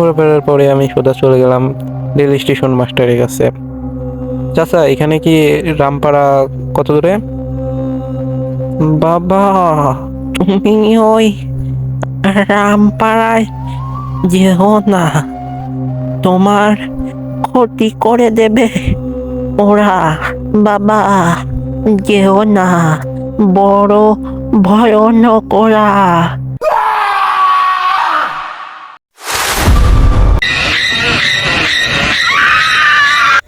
ঘুরে ফেরার পরে আমি সোজা চলে গেলাম রেল স্টেশন মাস্টারের কাছে। চাচা, এখানে কি রামপাড়া কত দূরে? বাবা, তুমি ওই রামপাড়ায় যেও না। তোমার ক্ষতি করে দেবে ওরা। বাবা, যেও না। বড় ভয়ানক ওরা।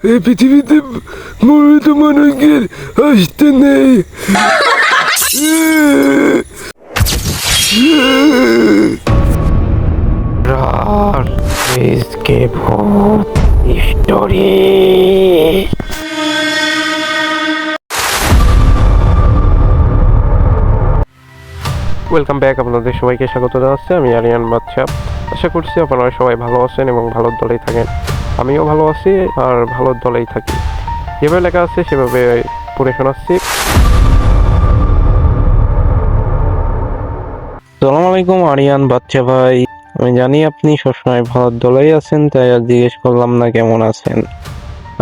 এই পৃথিবীতে মূলত মানুষের আসতে নেই। ওয়েলকাম ব্যাক আপনাদের সবাইকে স্বাগত জানাচ্ছি, আমি আরিয়ান বাচ্চা আশা করছি আপনারা সবাই ভালো আছেন এবং ভালো দলেই থাকেন। আমিও ভালো আছি আর ভালো দলেই থাকি। যেভাবে লেখা আছে, সেভাবে পড়ে শোনাচ্ছি সালাম আলাইকুম, আরিয়ান বাচ্চা ভাই। আমি জানি আপনি সবসময় ভালো দলেই আছেন, তাই আর জিজ্ঞেস করলাম না কেমন আছেন।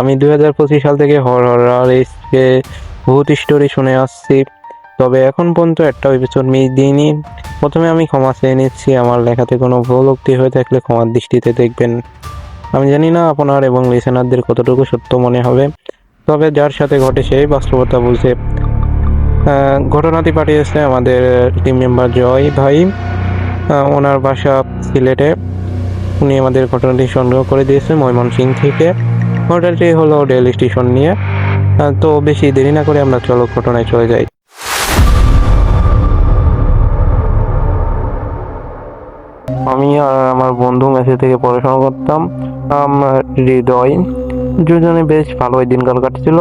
আমি দুই হাজার পঁচিশ সাল থেকে হর হর এসকে ভূত স্টোরি শুনে আসছি। তবে এখন পর্যন্ত একটা এপিসোড মিস দিইনি। প্রথমে আমি ক্ষমা চেয়ে নিচ্ছি, আমার লেখাতে কোনো ভুল উক্তি হয়ে থাকলে ক্ষমার দৃষ্টিতে দেখবেন। আমি জানি না আপনার এবং লিসেনারদের কতটুকু সত্য মনে হবে, তবে যার সাথে ঘটে সেই বাস্তবতা বুঝে ঘটনাটি পাঠিয়েছে আমাদের টিম মেম্বার জয় ভাই। ওনার বাসা সিলেটে। উনি আমাদের ঘটনাটি সংগ্রহ করে দিয়েছে ময়মনসিংহ থেকে। ঘটনাটি হলো রেল স্টেশন নিয়ে। তো বেশি দেরি না করে আমরা চলো ঘটনায় চলে যাই। আমি আর আমার বন্ধু মেসে থেকে পড়াশোনা করতাম। আমার হৃদয়। দুজনে বেশ ভালোই দিনকাল কাটছিল।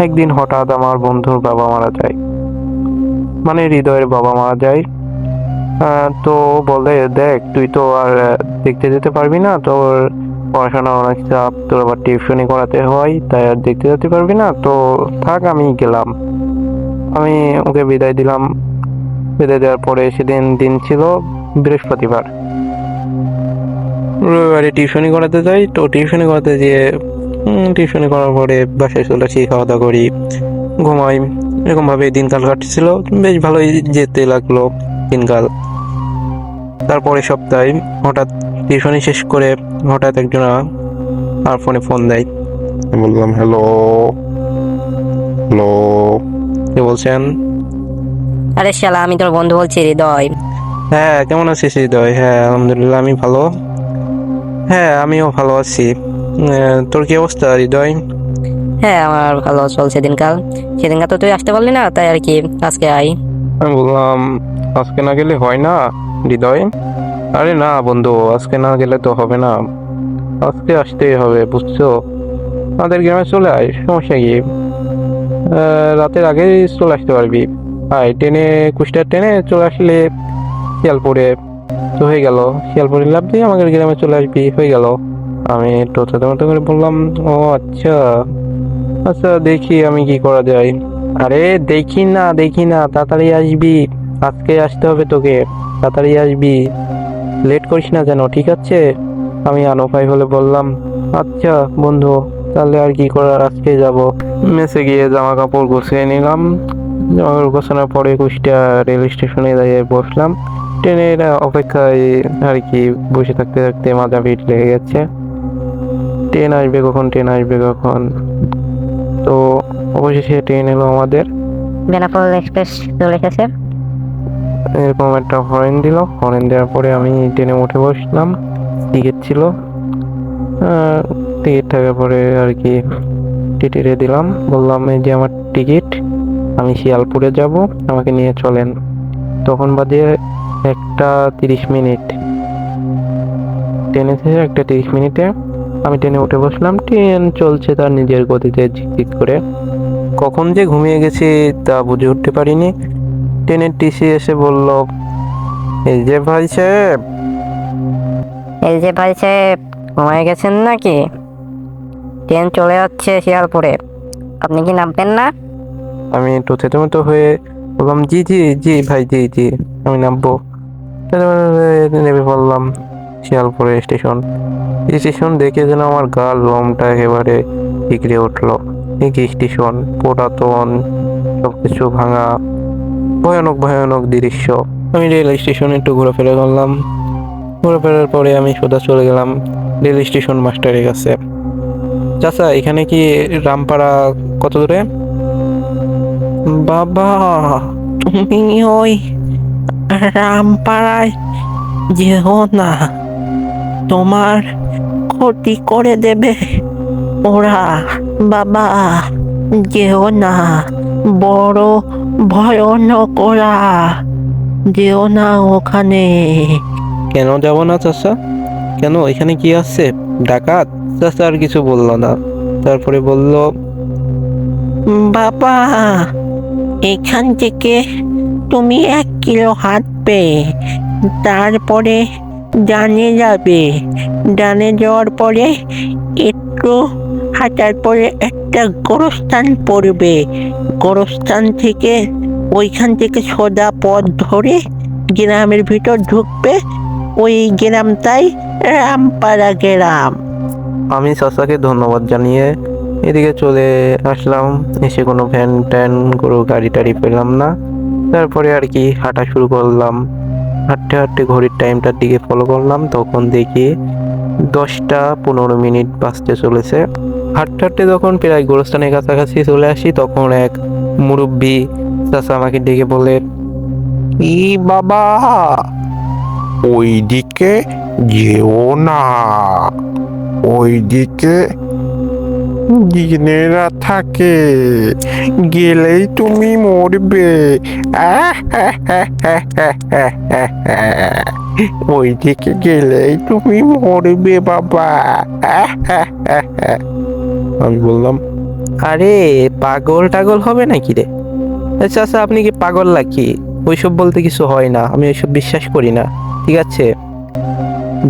একদিন হঠাৎ আমার বন্ধুর বাবা মারা যায়। মানে হৃদয়ের বাবা মারা যায়। তো বলে, দেখ, তুই তো আর দেখতে যেতে পারবি না। তোর পড়াশোনা অনেক চাপ, তোর আবার টিউশনি করাতে হয়, তাই আর দেখতে যেতে পারবি না। তো থাক, আমি গেলাম। আমি ওকে বিদায় দিলাম। বিদায় দেওয়ার পরে সেদিন দিন ছিল বৃহস্পতিবার। রবিবারে টিউশনি করাতে যাই। তো টিউশনি করাতে গিয়ে টিউশনি করার পরে বাসায় চলে আসি খাওয়া দাওয়া করি ঘুমাই। এরকম ভাবে দিনকাল কাটছিল। বেশ ভালোই যেতে লাগল দিনকাল। তারপরে সপ্তাহে হঠাৎ টিউশনি শেষ করে হঠাৎ একজন আর ফোনে ফোন দেয়। আমি বললাম হ্যালো হ্যালো কে বলছেন? আরে শালা আমি তোর বন্ধু বলছি হৃদয়। হ্যাঁ কেমন আছিস হৃদয়? হ্যাঁ আলহামদুলিল্লাহ আমি ভালো। হ্যাঁ আমিও ভালো আছি। তোর কি অবস্থা হৃদয়? হ্যাঁ আমার ভালো চলছে দিনকাল। সেদিনকাল তো তুই আসতে পারলি না তাই আর কি আজকে আই আমি বললাম আজকে না গেলে হয় না হৃদয়? আরে না বন্ধু আজকে না গেলে তো হবে না। আজকে আসতেই হবে বুঝছ? আমাদের গ্রামে চলে আয় সমস্যা কি? রাতের আগে চলে আসতে পারবি। আয় ট্রেনে কুষ্টার ট্রেনে চলে আসলে শিয়ালপুরে। তো হয়ে গেল শিয়ালপুরে লাভ দিয়ে আমাদের গ্রামে চলে আসবি, হয়ে গেল। আমি তো ছোটো মতো করে বললাম, ও আচ্ছা। আচ্ছা দেখি আমি কি করা যায়। আরে, দেখি না দেখি না, তাড়াতাড়ি আসবি। আজকে আসতে হবে তোকে, তাড়াতাড়ি আসবি। লেট করিস না যেন, ঠিক আছে? আমি আনোফাই হলে বললাম আচ্ছা বন্ধু, তাহলে আর কি করার, আজকে যাব। মেসে গিয়ে জামা কাপড় গুছিয়ে নিলাম। জামা কাপড় গোছানোর পরে কুষ্টিয়া রেল স্টেশনে দাঁড়িয়ে বসলাম। ট্রেনের অপেক্ষায় আর কি বসে থাকতে থাকতে মাথা পিঠ লেগে গেছে। ট্রেন আসবে কখন? ট্রেন আসবে কখন? তো অবশেষে ট্রেন এলো আমাদের। বেনাপোল এক্সপ্রেস চলে এসেছে। এরকম একটা হরেন দিল। হরেন দেওয়ার পরে আমি ট্রেনে উঠে বসলাম। টিকিট ছিল। টিকিট থাকার পরে আর কি টিটিরে দিলাম। বললাম এই যে আমার টিকিট আমি শিয়ালপুরে যাব। আমাকে নিয়ে চলেন। তখন বাদে একটা তিরিশ মিনিট। ট্রেন এসেছে একটা তিরিশ মিনিটে আমি ট্রেনে উঠে বসলাম। ট্রেন চলছে তার নিজের গতিতে ঝিকঝিক করে। কখন যে ঘুমিয়ে গেছি তা বুঝে উঠতে পারিনি। ট্রেনের টিসি এসে বলল এই যে ভাই সাহেব। এই যে ভাই সাহেব ঘুমায় গেছেন নাকি? ট্রেন চলে যাচ্ছে শিয়ালপুরে। আপনি কি নামবেন না? আমি একটু থেতমতো হয়ে বললাম জি জি জি ভাই জি জি আমি নামবো। নেমে পড়লাম শিয়ালপুরে স্টেশন। স্টেশন দেখে যেন আমার গাল লোমটা একেবারে বিগড়ে উঠল। কি স্টেশন, পুরাতন, সবকিছু ভাঙা, ভয়ানক ভয়ানক দৃশ্য। আমি রেল স্টেশনে একটু ঘোরাফেরা করলাম। ঘোরাফেরার পরে আমি সোজা চলে গেলাম রেল স্টেশন মাস্টারের কাছে। চাচা, এখানে কি রামপাড়া কত দূরে? বাবা, তুমি ওই রামপাড়ায় যেও না। তোমার ক্ষতি করে দেবে ওরা। বাবা যেও না। বড় ভয়ানক ওরা। যেও না ওখানে। কেন যাব না চাচা? কেন? এখানে কি আছে? ডাকাত? চাচা আর কিছু বলল না। তারপরে বলল বাবা এখান থেকে তুমি এক কিলো হাঁটবে তারপরে ডানে যাবে। ডানে যাওয়ার পরে একটু হাঁটার পরে একটা গোরস্থান পড়বে। গোরস্থান থেকে ওইখান থেকে সোজা পথ ধরে গ্রামের ভিতর ঢুকবে। ওই গ্রামটাই রামপাড়া গ্রাম। আমি চাচাকে ধন্যবাদ জানিয়ে এদিকে চলে আসলাম। এসে কোনো ভ্যান ট্যান কোনো গাড়ি টাড়ি পেলাম না। তারপরে আর কি হাঁটা শুরু করলাম। হাঁটতে হাঁটতে ঘড়ির টাইমটার দিকে ফলো করলাম, তখন দেখি দশটা পনেরো মিনিট বাঁচতে চলেছে। হাঁটতে হাঁটতে যখন প্রায় গোরস্থানের কাছাকাছি চলে আসি, তখন এক মুরব্বী চাচা আমাকে ডেকে বলে ই বাবা? ওইদিকে যেও না। ওইদিকে জিনেরা থাকে, গেলেই তুমি মরবে। ওইদিকে গেলেই তুমি মরবে, বাবা। আমি বললাম, আরে, পাগল টাগল হবে নাকি রে? আচ্ছা আচ্ছা আপনি কি পাগল নাকি? ওইসব বলতে কিছু হয় না। আমি ওইসব বিশ্বাস করি না। ঠিক আছে?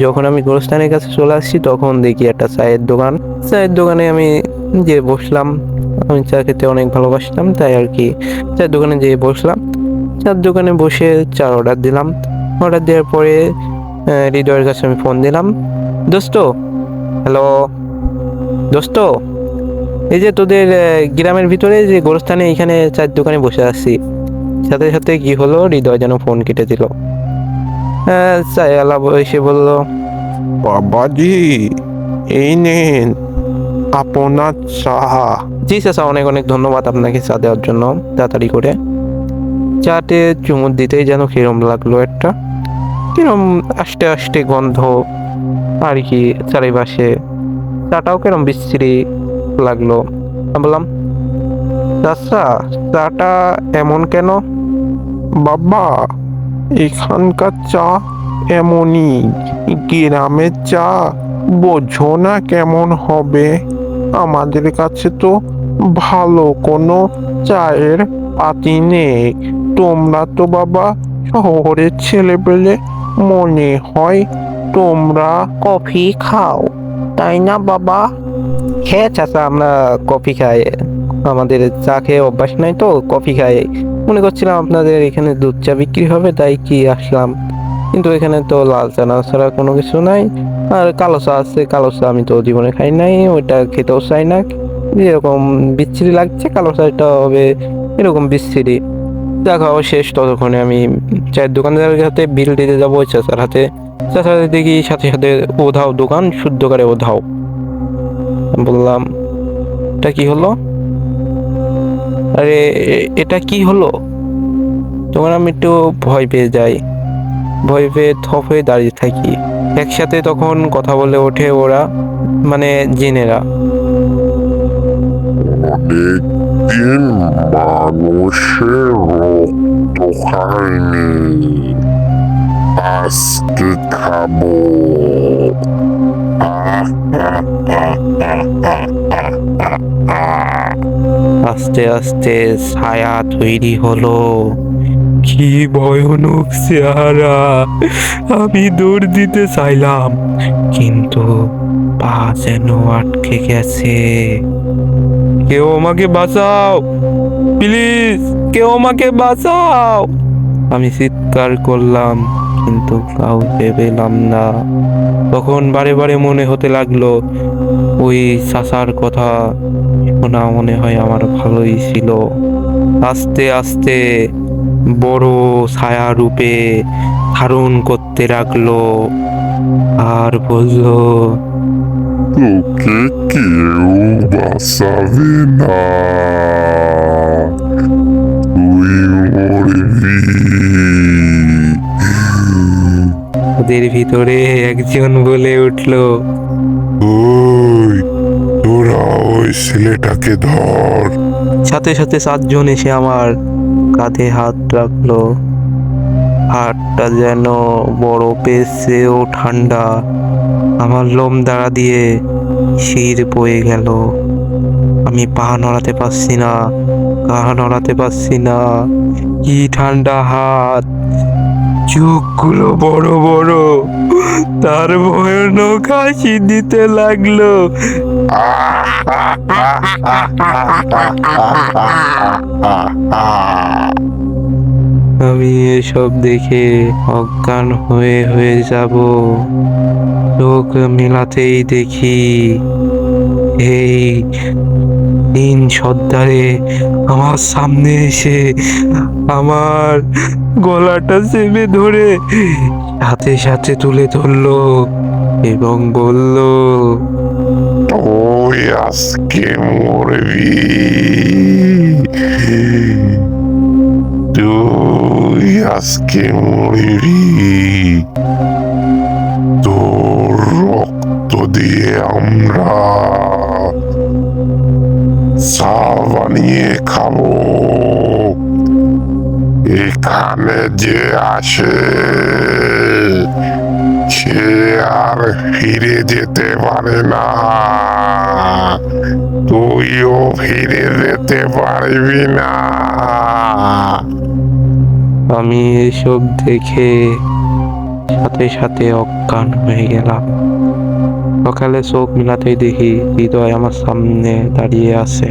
যখন আমি গোরস্থানের কাছে চলে আসছি, তখন দেখি একটা চায়ের দোকান। চায়ের দোকানে আমি যে বসলাম। আমি চা খেতে অনেক ভালোবাসতাম, তাই আর কি। চায়ের দোকানে যেয়ে বসলাম। চার দোকানে বসে চার অর্ডার দিলাম। অর্ডার দেওয়ার পরে হৃদয়ের কাছে আমি ফোন দিলাম, দোস্ত, হ্যালো, দোস্ত, এই যে তোদের গ্রামের ভিতরে যে গোরস্থানে এখানে চায়ের দোকানে বসে আছি। সাথে সাথে কি হলো? হৃদয় যেন ফোন কেটে দিল। হ্যাঁ চাইওয়ালা এসে বলল বাবাজি এই নেন আপনার চা। জি চাচা অনেক অনেক ধন্যবাদ আপনাকে চা দেওয়ার জন্য তাড়াতাড়ি করে। চাতে চুমুর দিতেই যেন কিরম লাগল একটা কিরম আস্তে আস্তে গন্ধ আর কি চারিপাশে। চাটাও কিরম বিশ্রী লাগল। বললাম চাচা চাটা এমন কেন? বাবা এখানকার চা এমনই। গ্রামের চা বোঝো না কেমন হবে। আমাদের কাছে তো ভালো কোনো চায়ের পাতি নেই। তোমরা তো বাবা শহরের ছেলে পেলে মনে হয় তোমরা কফি খাও, তাই না বাবা? হ্যাঁ চাচা, আমরা কফি খাই। আমাদের চা খেয়ে অভ্যাস নাই তো, কফি খাই। মনে করছিলাম আপনাদের এখানে দুধ চা বিক্রি হবে, তাই কি আসলাম। কিন্তু এখানে তো লাল চা না ছাড়া কোনো কিছু নাই। আর কালো চা আছে, কালো চা আমি তো জীবনে খাই নাই, ওইটা খেতেও চাই না। যেরকম বিচ্ছিরি লাগছে, কালো চাটা হবে এরকম বিচ্ছিরি। চা খাওয়া শেষ, ততক্ষণে আমি চায়ের দোকানদারের হাতে বিল দিতে যাব, ওই চাচার হাতে। চাচার হাতে দেখি সাথে সাথে ওধাও দোকান, শুদ্ধ করে ওধাও। বললাম এটা কি হলো? আরে এটা কি হলো? তখন আমি একটু ভয় পেয়ে যাই। ভয় পেয়ে থপ হয়ে দাঁড়িয়ে থাকি। একসাথে তখন কথা বলে ওঠে ওরা মানে জেনেরা। অনেকদিন মানুষের রক্ত খায়নি। আজকে খাব। আস্তে আস্তে ছায়া তৈরি হলো। কি ভয়ানক চেহারা। আমি দৌড় দিতে চাইলাম, কিন্তু পা যেন আটকে গেছে। কেউ আমাকে বাঁচাও, প্লিজ, কেউ আমাকে বাঁচাও। আমি চিৎকার করলাম কিন্তু কাউকে পেলাম না। তখন বারে বারে মনে হতে লাগল, ওই চাচার কথা শোনা মনে হয় আমার ভালোই ছিল। আস্তে আস্তে বড় ছায়া রূপে ধারণ করতে লাগল আর বলল, তোকে কেউ বাঁচাবে না। তুই মরবি। ওদের ভিতরে একজন বলে উঠল ওই তোরা ওই ছেলেটাকে ধর। সাথে সাথে সাতজন এসে আমার কাঁধে হাত রাখল। হাতটা যেন বরফের চেয়েও ঠান্ডা আমার লোম দাঁড়া দিয়ে শির বয়ে গেল। আমি পা নড়াতে পারছি না গা নড়াতে পারছি না। কি ঠান্ডা হাত! চোখগুলো বড় বড়। তার ভয়ানক হাসি দিতে লাগল। আমি এসব দেখে অজ্ঞান হয়ে হয়ে যাব। চোখ মেলাতেই দেখি। এই তিন সর্দারে আমার সামনে এসে আমার গলাটা চেপে ধরে সাথে সাথে তুলে ধরলো এবং বলল, তুই আজকে মরবি। তুই আজকে মরবি। তোর রক্ত দিয়ে আমরা চা বানিয়ে খাব। এখানে যে আসে সে আর ফিরে যেতে পারে না। তুইও ফিরে যেতে পারবি না। আমি এসব দেখে সাথে সাথে অজ্ঞান হয়ে গেলাম। সকালে চোখ মিলাতেই দেখি হৃদয় আমার সামনে দাঁড়িয়ে আছে।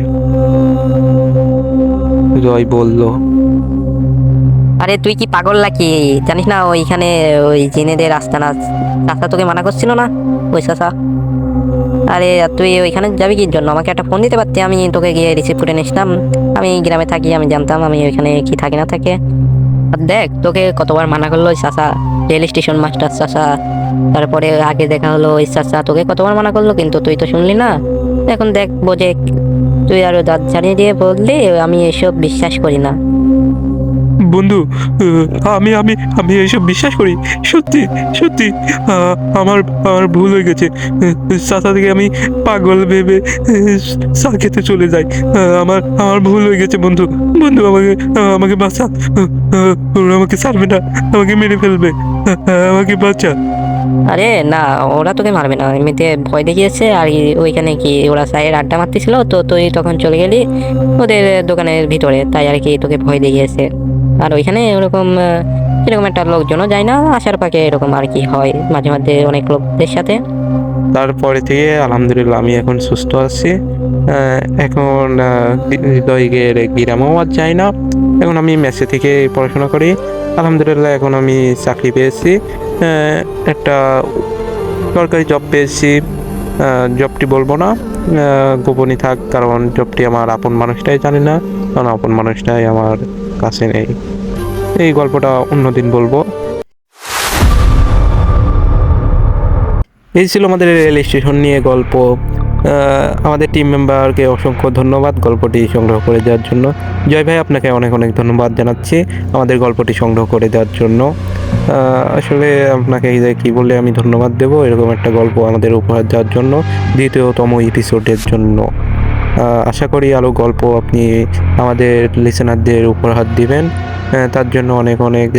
হৃদয় বলল, আরে তুই কি পাগল নাকি? জানিস না, ওইখানে ওই জেনেদের রাস্তা না রাস্তা তোকে মানা করছিল না? ওই চাচা। আরে তুই ওইখানে যাবি কি জন্য? আমাকে একটা ফোন দিতে পারতি, আমি তোকে গিয়ে রিসিভ করে নিয়েছিলাম। আমি গ্রামে থাকি, আমি জানতাম আমি ওইখানে কি থাকি না থাকে। দেখ, তোকে কতবার মানা করল ওই চাচা। রেল স্টেশন মাস্টার চাচা। তারপরে আগে দেখা হলো, ওই চাচা তোকে কতবার মানা করল, কিন্তু তুই তো শুনলি না। এখন দেখ, বোঝে, তুই আরও দাঁত জানিয়ে দিয়ে বললি, আমি এসব বিশ্বাস করি না। বন্ধু আমি আমি আমি এইসব বিশ্বাস করি, সত্যি সত্যি আমার আমার ভুল হয়ে গেছে। চাচা থেকে আমি পাগল ভেবে চা খেতে চলে যাই। আমার আমার ভুল হয়ে গেছে, বন্ধু। বন্ধু, আমাকে আমাকে বাঁচা। ওরা আমাকে ছাড়বে না, আমাকে মেরে ফেলবে। আমাকে বাঁচা। আরে না, ওরা তোকে মারবে না। এমনিতে ভয় দেখিয়েছে, আর ওইখানে কি ওরা সাইড আড্ডা মারতেছিল, তো তুই তখন চলে গেলি ওদের দোকানের ভিতরে। তাই আর কি তোকে ভয় দেখিয়েছে। আর ওইখানে ওরকম এরকম একটা লোকজনও যায় না আসার পাকে এরকম আর কি হয় মাঝে মাঝে অনেক লোকদের সাথে। তারপরে থেকে আলহামদুলিল্লাহ আমি এখন সুস্থ আছি। এখন হৃদয়ের গ্রামেও আর যাই না। এখন আমি মেসে থেকে পড়াশোনা করি। আলহামদুলিল্লাহ এখন আমি চাকরি পেয়েছি। একটা সরকারি জব পেয়েছি। জবটি বলব না। গোপনই থাক, কারণ জবটি আমার আপন মানুষটাই জানি না, কারণ আপন মানুষটাই আমার কাছে নেই। এই গল্পটা অন্যদিন বলব। এই ছিল আমাদের রেল স্টেশন নিয়ে গল্প। আমাদের টিম মেম্বারকে অসংখ্য ধন্যবাদ গল্পটি সংগ্রহ করে দেওয়ার জন্য। জয় ভাই, আপনাকে অনেক অনেক ধন্যবাদ জানাচ্ছি আমাদের গল্পটি সংগ্রহ করে দেওয়ার জন্য। আসলে আপনাকে কী বলে আমি ধন্যবাদ দেবো, এরকম একটা গল্প আমাদের উপহার দেওয়ার জন্য, দ্বিতীয়তম এপিসোডের জন্য। আশা করি আরও গল্প আপনি আমাদের লিসেনারদের উপহার দিবেন। তার জন্য অনেক অনেক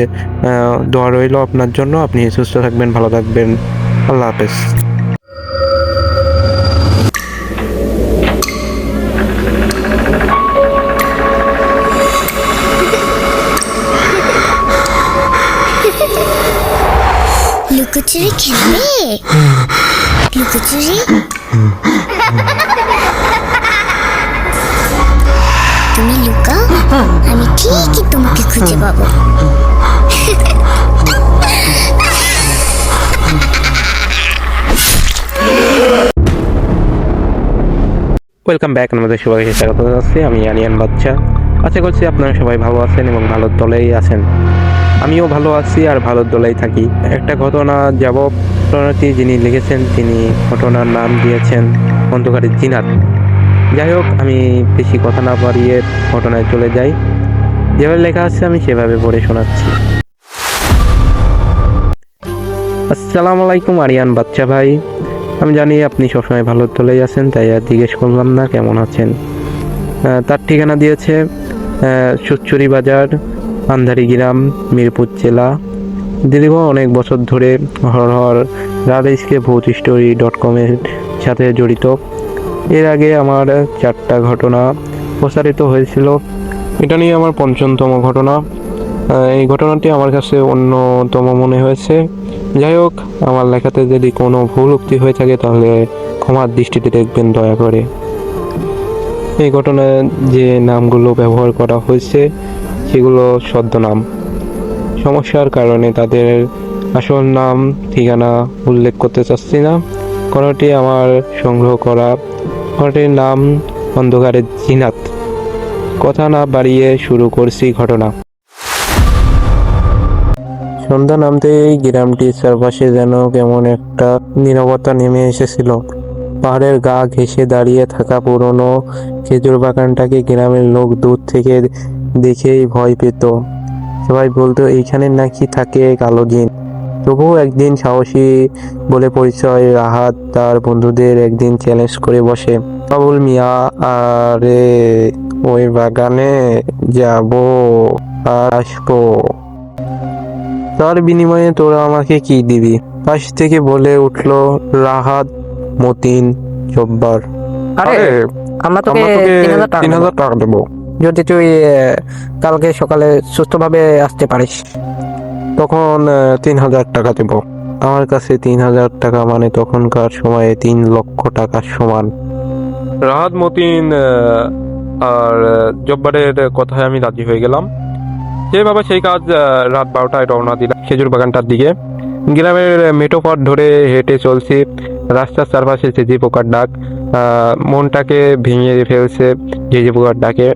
দোয়া রইল আপনার জন্য। আপনি সুস্থ থাকবেন, ভালো থাকবেন। আল্লাহ হাফেজ। লুকোচুরি খেলবে লুকোচুরি তুমি লুকাও, আমি ঠিকই তোমাকে খুঁজে পাবো। ওয়েলকাম ব্যাক আমাদের সবাইকে স্বাগত জানাচ্ছি। আমি আলিয়ান বাচ্চা আশা করছি আপনারা সবাই ভালো আছেন এবং ভালো দলেই আছেন। আমিও ভালো আছি আর ভালোর দলেই থাকি। একটা ঘটনা যাব ঘটনাটি যিনি লিখেছেন, তিনি ঘটনার নাম দিয়েছেন অন্ধকারের জিনাত। যাই হোক, আমি বেশি কথা না পারিয়ে ঘটনায় চলে যাই। যেভাবে লেখা আছে, আমি সেভাবে পড়ে শোনাচ্ছি। আসসালামু আলাইকুম, আরিয়ান বাচ্চা ভাই। আমি জানি আপনি সবসময় ভালো তোলেই আছেন, তাই আর জিজ্ঞেস করলাম না, কেমন আছেন? তার ঠিকানা দিয়েছে সুচ্চুরি বাজার আন্ধারি গ্রাম, মিরপুর জেলা। দীর্ঘ অনেক বছর ধরে হর হর রাডেসকে ভূত স্টোরি ডট কমের সাথে জড়িত। এর আগে আমার চারটা ঘটনা প্রচারিত হয়েছিল। এটা নিয়ে আমার পঞ্চমতম ঘটনা। এই ঘটনাটি আমার কাছে অন্যতম মনে হয়েছে। যাই হোক, আমার লেখাতে যদি কোনো ভুল উক্তি হয়ে থাকে, তাহলে ক্ষমার দৃষ্টিতে দেখবেন দয়া করে। এই ঘটনায় যে নামগুলো ব্যবহার করা হয়েছে সেগুলো ছদ্মনাম সমস্যার কারণে তাদের আসল নাম, ঠিকানা উল্লেখ করতে চাচ্ছি না। কোনোটি আমার সংগ্রহ করা। ঘটনাটির নাম অন্ধকারের জিনাত। কথা না বাড়িয়ে শুরু করছি ঘটনা। সন্ধ্যা নামতেই গ্রামটির চারপাশে যেন কেমন একটা নীরবতা নেমে এসেছিল। পাহাড়ের গা ঘেঁষে দাঁড়িয়ে থাকা পুরনো খেজুর বাগানটাকে গ্রামের লোক দূর থেকে দেখেই ভয় পেত। সবাই বলতো এইখানে নাকি থাকে কালো দিন তবুও একদিন সাহসী বলে পরিচয় রাহাত তার বন্ধুদের একদিন চ্যালেঞ্জ করে বসে বাবুল মিয়া আরে ওই বাগানে যাব আর আসব। তার বিনিময়ে তোরা আমাকে কি দিবি? পাশ থেকে বলে উঠল রাহাত মতিন জব্বার। আরে আমরা তোকে তিন হাজার টাকা দেবো। যদি তুই কালকে সকালে সুস্থভাবে আসতে পারিস, তখন তিন হাজার টাকা দেব। আমার কাছে তিন হাজার টাকা মানে তখনকার সময়ে তিন লক্ষ টাকার সমান। রাহাত, মতিন আর জব্বারের কথায় আমি রাজি হয়ে গেলাম। যেভাবে সেই কাজ রাত বারোটায় রওনা দিলাম খেজুর বাগানটার দিকে। গ্রামের মেটো পথ ধরে হেঁটে চলছি। রাস্তার চারপাশে ঝিঝি পোকার ডাক মনটাকে ভেঙে ফেলছে ঝিঝি পোকার ডাকে।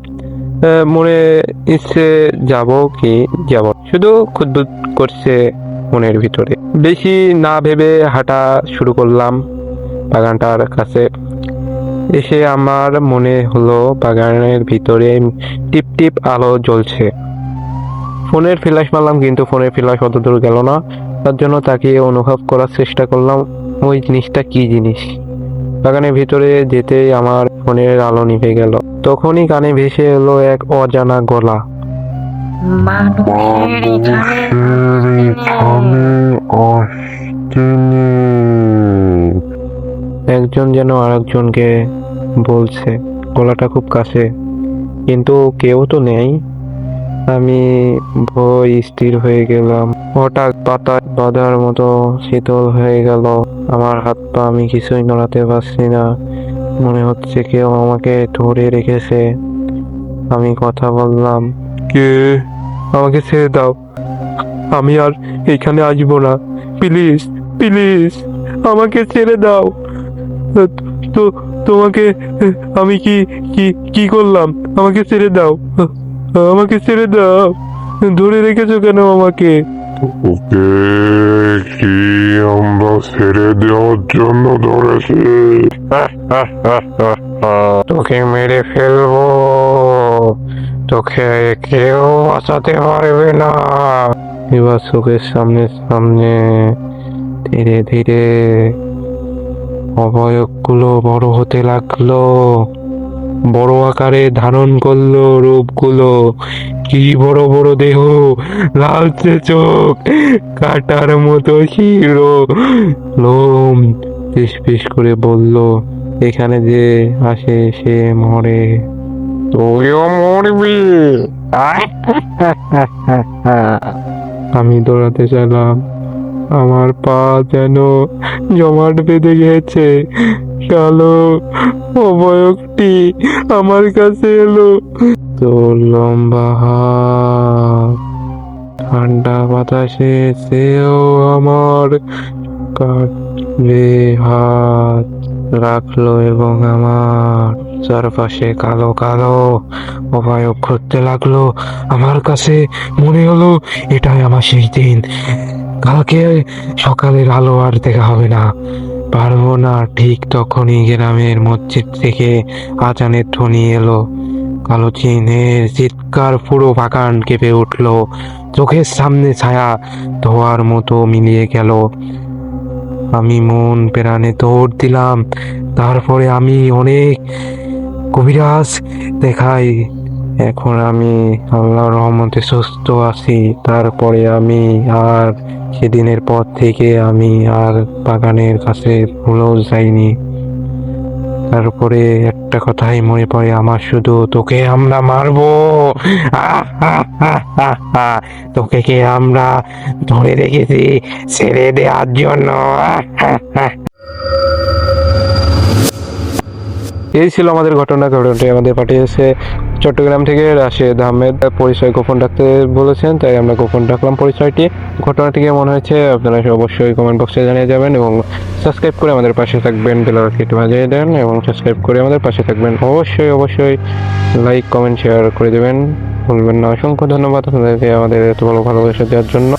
মনে ইচ্ছে যাব কি যাব শুধু খুদ্দুত করছে মনের ভিতরে। বেশি না ভেবে হাঁটা শুরু করলাম বাগানটার কাছে। এসে আমার মনে হলো বাগানের ভিতরে টিপ টিপ আলো জ্বলছে। ফোনের ফ্ল্যাশ মারলাম, কিন্তু ফোনের ফ্ল্যাশ অত দূর গেল না। তার জন্য তাকে অনুভব করার চেষ্টা করলাম, ওই জিনিসটা কি জিনিস? বাগানের ভিতরে যেতেই আমার ফোনের আলো নিভে গেল। তখনই কানে ভেসে এলো এক অজানা গলা। মানুষের এখানে একজন যেন আরেকজনকে বলছে। গলাটা খুব কাছে। কিন্তু কেউ তো নেই। আমি ভয় স্থির হয়ে গেলাম। হঠাৎ পাতা বাঁধার মতো শীতল হয়ে গেল। আমার হাত পা আমি কিছুই নড়াতে পারছি না। মনে হচ্ছে কেউ আমাকে ধরে রেখেছে। আমি কথা বললাম। কে? আমাকে ছেড়ে দাও। আমি আর এখানে আসব না। প্লিজ প্লিজ আমাকে ছেড়ে দাও। তো তোমাকে আমি কি কি কি করলাম? আমাকে ছেড়ে দাও। আমাকে ছেড়ে দাও। ধরে রেখেছো কেন আমাকে? ওকে। কি আমরা ছেড়ে দেওয়ার জন্য ধরেছি। তোকে মেরে ফেলব। তোকে কেউ বাঁচাতে পারবে না। এবার চোখের সামনে সামনে ধীরে ধীরে অবয়বগুলো বড় হতে লাগল। বড় আকারে ধারণ করল রূপগুলো। কি বড় বড় দেহ লালচে চোখ কাটার মতো শিরো। লোম পিস পিস করে বলল এখানে যে আসে সে মরে। তুইও মরবি। আমি দৌড়াতে চাইলাম। আমার পা যেন জমাট বেঁধে গেছে কালো অবয়বটি আমার কাছে এলো। তো লম্বা হাত, ঠান্ডা বাতাসে সেও আমার কাঁধে হাত রাখল এবং আমার চারপাশে কালো কালো অবায়ব ঘুরতে লাগল। আমার কাছে মনে হলো, এটাই আমার সেই দিন। কালকে সকালের আলো আর দেখা হবে না। পারব না, ঠিক তখনই গ্রামের মসজিদ থেকে আজানের ধ্বনি এলো। কালো চিনের চিৎকার পুরো বাগান কেঁপে উঠল। চোখের সামনে ছায়া ধোয়ার মতো মিলিয়ে গেল। আমি মন প্রাণে দৌড় দিলাম। তারপরে আমি অনেক কবিরাজ দেখাই। এখন আমি আল্লাহর রহমতে সুস্থ আছি তারপরে আমি আর সেদিনের পর থেকে আমি আর বাগানের কাছে ভুলেও যাইনি তারপরে একটা কথাই মনে পড়ে, আমার শুধু তোকে আমরা মারবো। তোকে কে আমরা ধরে রেখেছি ছেড়ে দেওয়ার জন্য। এই ছিল আমাদের ঘটনা। ঘটনাটি আমাদের পাঠিয়েছে চট্টগ্রাম থেকে রাশেদ আহমেদ। পরিচয় গোপন রাখতে বলেছেন, তাই আমরা গোপন রাখলাম পরিচয়টি। ঘটনাটি কেমন হয়েছে আপনারা অবশ্যই কমেন্ট বক্সে জানিয়ে যাবেন এবং সাবস্ক্রাইব করে আমাদের পাশে থাকবেন বেলারকিট বাজিয়ে দেন এবং সাবস্ক্রাইব করে আমাদের পাশে থাকবেন। অবশ্যই অবশ্যই লাইক কমেন্ট শেয়ার করে দেবেন। ভুলবেন না। অসংখ্য ধন্যবাদ আপনাদেরকে আমাদের এত ভালো ভালোবাসা দেওয়ার জন্য।